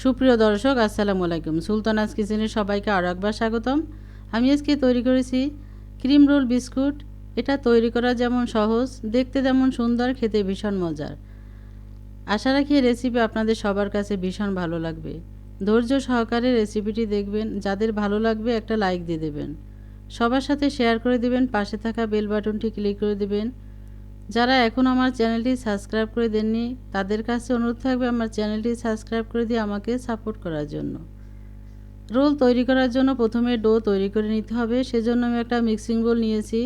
সুপ্রিয় দর্শক, আসসালামু আলাইকুম। সুলতানাজ কিচেনের সবাইকে আরও একবার স্বাগতম। আমি আজকে তৈরি করেছি ক্রিম রোল বিস্কুট। এটা তৈরি করা যেমন সহজ, দেখতে যেমন সুন্দর, খেতে ভীষণ মজার। আশা রাখি রেসিপি আপনাদের সবার কাছে ভীষণ ভালো লাগবে। ধৈর্য সহকারে রেসিপিটি দেখবেন, যাদের ভালো লাগবে একটা লাইক দিয়ে দেবেন। সবার সাথে শেয়ার করে দেবেন, পাশে থাকা বেল বাটনটি ক্লিক করে দিবেন। যারা এখন আমার চ্যানেলটি সাবস্ক্রাইব করে দেননি, তাদের কাছে অনুরোধ থাকবে আমার চ্যানেলটি সাবস্ক্রাইব করে দিয়ে আমাকে সাপোর্ট করার জন্য। রোল তৈরি করার জন্য প্রথমে ডো তৈরি করে নিতে হবে, সেজন্য আমি একটা মিক্সিং বোল নিয়েছি।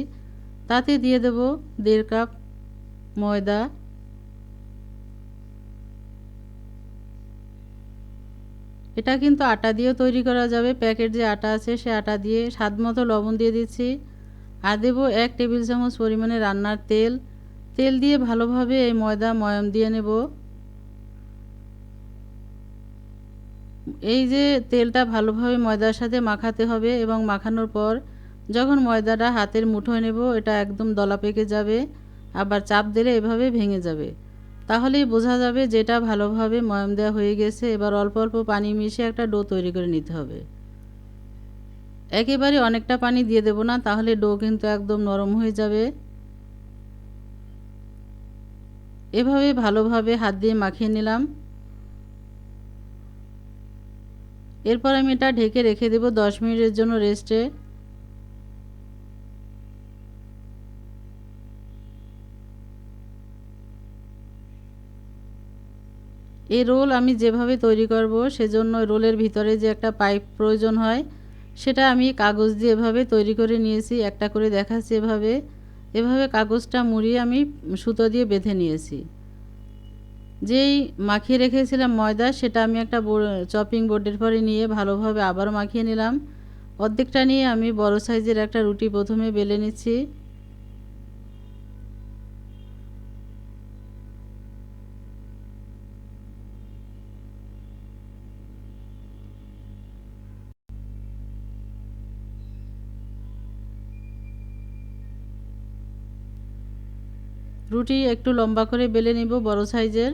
তাতে দিয়ে দেব দেড় কাপ ময়দা। এটা কিন্তু আটা দিয়েও তৈরি করা যাবে, প্যাকেট যে আটা আছে সে আটা দিয়ে স্বাদ মতো লবণ দিয়ে দিচ্ছি। আর দেবো এক টেবিল চামচ পরিমাণে রান্নার তেল। তেল দিয়ে ভালোভাবে এই ময়দা ময়ম দিয়ে নেব। এই যে তেলটা ভালোভাবে ময়দার সাথে মাখাতে হবে এবং মাখানোর পর যখন ময়দাটা হাতের মুঠোয় নেব, এটা একদম দলা পেকে যাবে, আবার চাপ দিলে এভাবে ভেঙে যাবে। তাহলেই বোঝা যাবে যেটা ভালোভাবে ময়ম দেওয়া হয়ে গেছে, এবার অল্প অল্প পানি মিশিয়ে একটা ডো তৈরি করে নিতে হবে। একেবারে অনেকটা পানি দিয়ে দেব না, তাহলে ডো কিন্তু একদম নরম হয়ে যাবে। এভাবে ভালোভাবে হাত দিয়ে মাখিয়ে নিলাম। এরপর আমি এটা ঢেকে রেখে দেব দশ মিনিটের জন্য রেস্টে। এই রোল আমি যেভাবে তৈরি করব, সেজন্য রোলের ভিতরে যে একটা পাইপ প্রয়োজন হয়, সেটা আমি কাগজ দিয়ে এভাবে তৈরি করে নিয়েছি, একটা করে দেখাচ্ছি এভাবে। এভাবে কাগজটা মুড়িয়ে আমি সুতো দিয়ে বেঁধে নিয়েছি। যেই মাখিয়ে রেখেছিলাম ময়দা, সেটা আমি একটা চপিং বোর্ডের পরে নিয়ে ভালোভাবে আবার মাখিয়ে নিলাম। অর্ধেকটা নিয়ে আমি বড় সাইজের একটা রুটি প্রথমে বেলে নিচ্ছি। রুটি একটু লম্বা করে বেলে নিব, বড় সাইজের।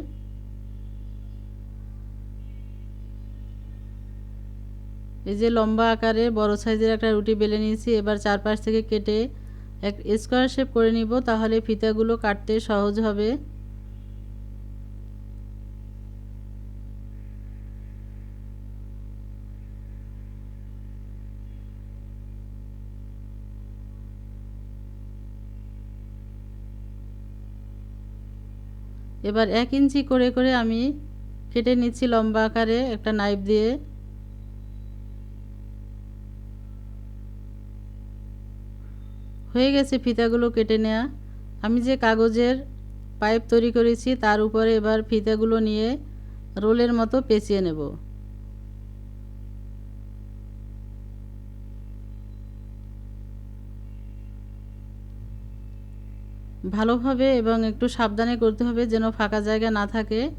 এই যে লম্বা আকারে বড় সাইজের একটা রুটি বেলে নিয়েছি, এবার চারপাশ থেকে কেটে এক স্কোয়ার শেপ করে নিব, তাহলে ফিতাগুলো কাটতে সহজ হবে। এবার এক ইঞ্চি করে করে আমি কেটে নিচ্ছি লম্বা আকারে একটা নাইফ দিয়ে। হয়ে গেছে ফিতাগুলো কেটে নেয়া। আমি যে কাগজের পাইপ তৈরি করেছি, তার উপরে এবার ফিতাগুলো নিয়ে রোলের মতো পেঁচিয়ে নেব। ভালোভাবে এবং একটু সাবধানে করতে হবে যেন ফাঁকা জায়গা না থাকে।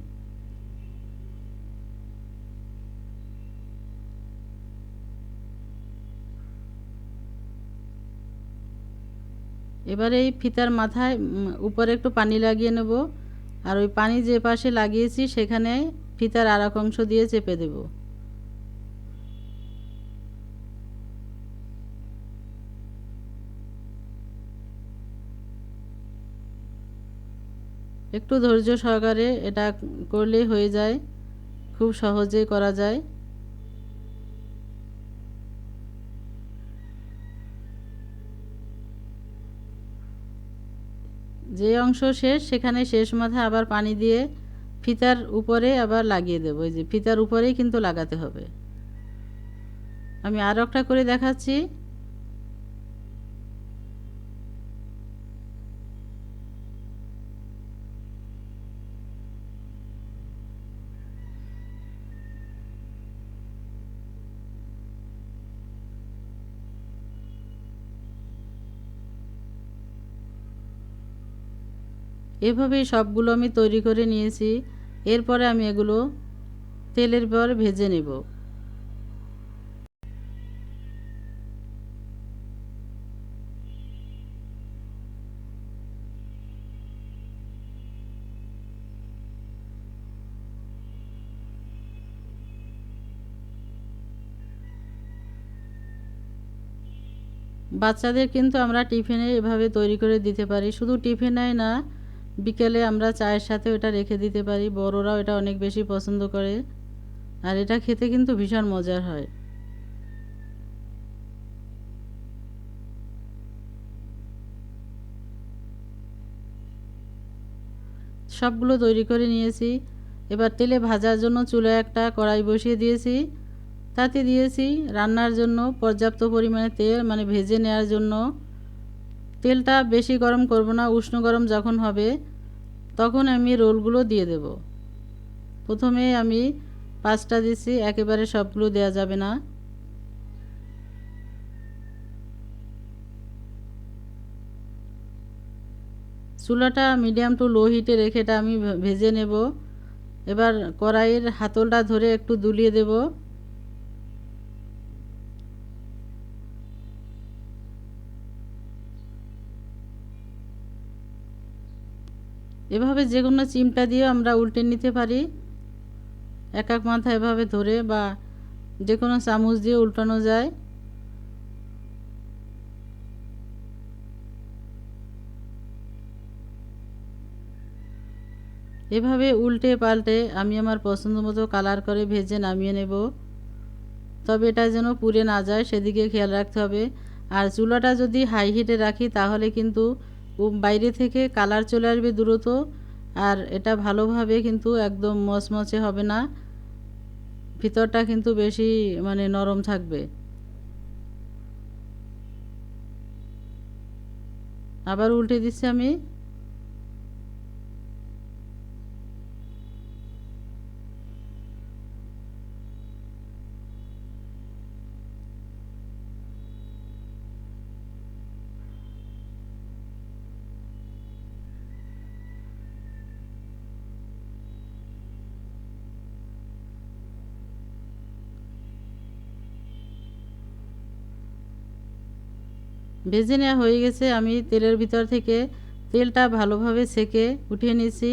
এবারে এই ফিতার মাথায় উপরে একটু পানি লাগিয়ে নেব। আর ওই পানি যে পাশে লাগিয়েছি, সেখানে ফিতার আর অংশ দিয়ে চেপে দেবো। একটু ধৈর্য সহকারে এটা করলে হয়ে যায়। খুব সহজে করা যায়। যে অংশ শেষ, সেখানে শেষ মাথায় আবার পানি দিয়ে ফিতার উপরে আবার লাগিয়ে দেবো। এই যে ফিতার উপরেই কিন্তু লাগাতে হবে। আমি আর একটা করে দেখাচ্ছি। এভাবেই সবগুলো আমি তৈরি করে নিয়েছি। এরপরে আমি এগুলো তেলের পর ভেজে নেব। বাচ্চাদের কিন্তু আমরা টিফিনে এভাবে তৈরি করে দিতে পারি। শুধু টিফিনে না বিকেলে আমরা চায়ের সাথে ওটা রেখে দিতে পারি। বড়রাও এটা অনেক বেশি পছন্দ করে। আর এটা খেতে কিন্তু ভীষণ মজার হয়। সবগুলো তৈরি করে নিয়েছি। এবার তেলে ভাজার জন্য চুলায় একটা কড়াই বসিয়ে দিয়েছি। তাতে দিয়েছি রান্নার জন্য পর্যাপ্ত পরিমাণে তেল মানে ভেজে নেওয়ার জন্য তেলটা বেশি গরম করব না, উষ্ণ গরম যখন হবে, তখন আমি রোলগুলো দিয়ে দেব। প্রথমে আমি পাঁচটা দিচ্ছি একেবারে সবগুলো দেওয়া যাবে না। চুলাটা মিডিয়াম টু লো হিটে রেখে এটা আমি ভেজে নেব। এবার কড়াইয়ের হাতলটা ধরে একটু দুলিয়ে দেব। এভাবে যে কোনো চিমটা দিয়েও আমরা উল্টে নিতে পারি। এক এক মাথা এভাবে ধরে বা যে কোনো চামচ দিয়ে উল্টানো যায়। এভাবে উল্টে পাল্টে আমি আমার পছন্দ মতো কালার করে ভেজে নামিয়ে নেব। তবে এটা যেন পুড়ে না যায়, সেদিকে খেয়াল রাখতে হবে। আর চুলাটা যদি হাই হিটে রাখি, তাহলে কিন্তু বাইরে থেকে কালার চলে আসবে দ্রুত, আর এটা ভালোভাবে কিন্তু একদম মচমচে হবে না। ভিতরটা কিন্তু বেশি মানে নরম থাকবে। আবার উল্টে দিচ্ছি আমি। ভেজে নেওয়া হয়ে গেছে। আমি তেলের ভিতর থেকে তেলটা ভালোভাবে সেকে উঠিয়ে নিয়েছি।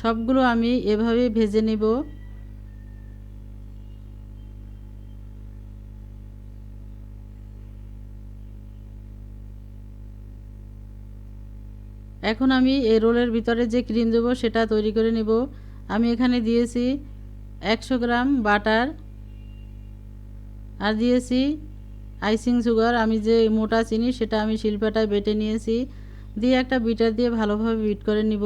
সবগুলো আমি এভাবে ভেজে নেব। এখন আমি এই রোলের ভিতরে যে ক্রিম দেবো সেটা তৈরি করে নেব। আমি এখানে দিয়েছি একশো গ্রাম বাটার আর দিয়েছি আইসিং সুগার। আমি যে মোটা চিনি সেটা আমি শিল্পাটায় বেটে নিয়েছি। দিয়ে একটা বিটার দিয়ে ভালোভাবে বিট করে নিব।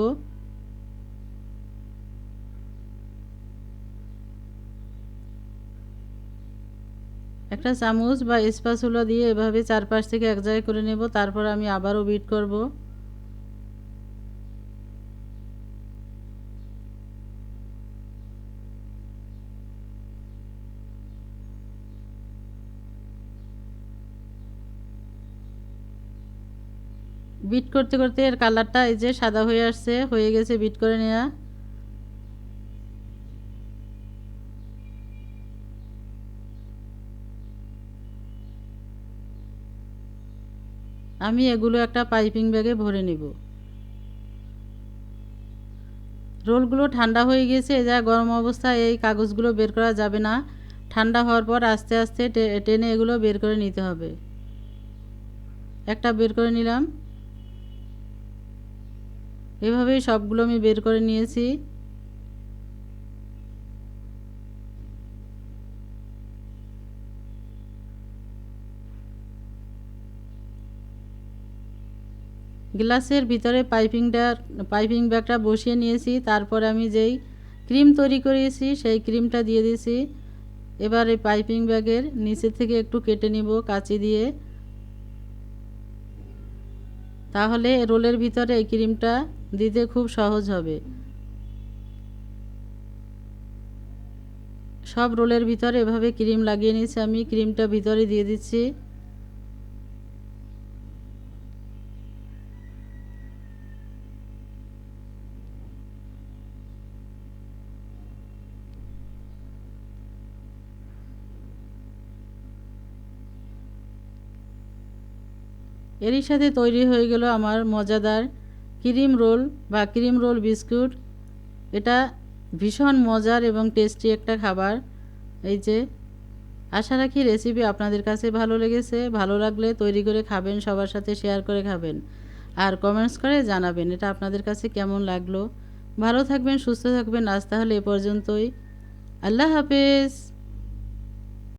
একটা চামচ বা স্পাচুলা দিয়ে এভাবে চারপাশ থেকে এক জায়গায় করে নেব। তারপর আমি আবারও বিট করব। বিট করতে করতে এর কালারটা এই যে সাদা হয়ে আসছে, হয়ে গেছে বিট করে নেওয়া আমি এগুলো একটা পাইপিং ব্যাগে ভরে নেব। রোলগুলো ঠান্ডা হয়ে গেছে যা গরম অবস্থায় এই কাগজগুলো বের করা যাবে না। ঠান্ডা হওয়ার পর আস্তে আস্তে টেনে এগুলো বের করে নিতে হবে। একটা বের করে নিলাম। এভাবেই সবগুলো আমি বের করে নিয়েছি। গ্লাসের ভিতরে পাইপিংটা, পাইপিং ব্যাগটা বসিয়ে নিয়েছি। তারপর আমি যেই ক্রিম তৈরি করিয়েছি সেই ক্রিমটা দিয়ে দিয়েছি। এবার এই পাইপিং ব্যাগের নিচে থেকে একটু কেটে নিব কাঁচি দিয়ে। তাহলে রোলের ভিতরে এই ক্রিমটা দিতে খুব সহজ হবে। সব রোলের ভিতরে এভাবে ক্রিম লাগিয়ে নিয়েছি আমি। ক্রিমটা ভিতরে দিয়ে দিচ্ছি। এরই সাথে তৈরি হয়ে গেল আমার মজাদার ক্রিম রোল বা ক্রিম রোল বিস্কুট, এটা ভীষণ মজার এবং টেস্টি একটা খাবার। এই যে, আশা রাখি রেসিপি আপনাদের কাছে ভালো লেগেছে, ভালো লাগলে তৈরি করে খাবেন, সবার সাথে শেয়ার করে খাবেন। আর কমেন্টস করে জানাবেন, এটা আপনাদের কাছে কেমন লাগল। ভালো থাকবেন, সুস্থ থাকবেন, আজ তাহলে এ পর্যন্তই। আল্লাহ হাফেজ।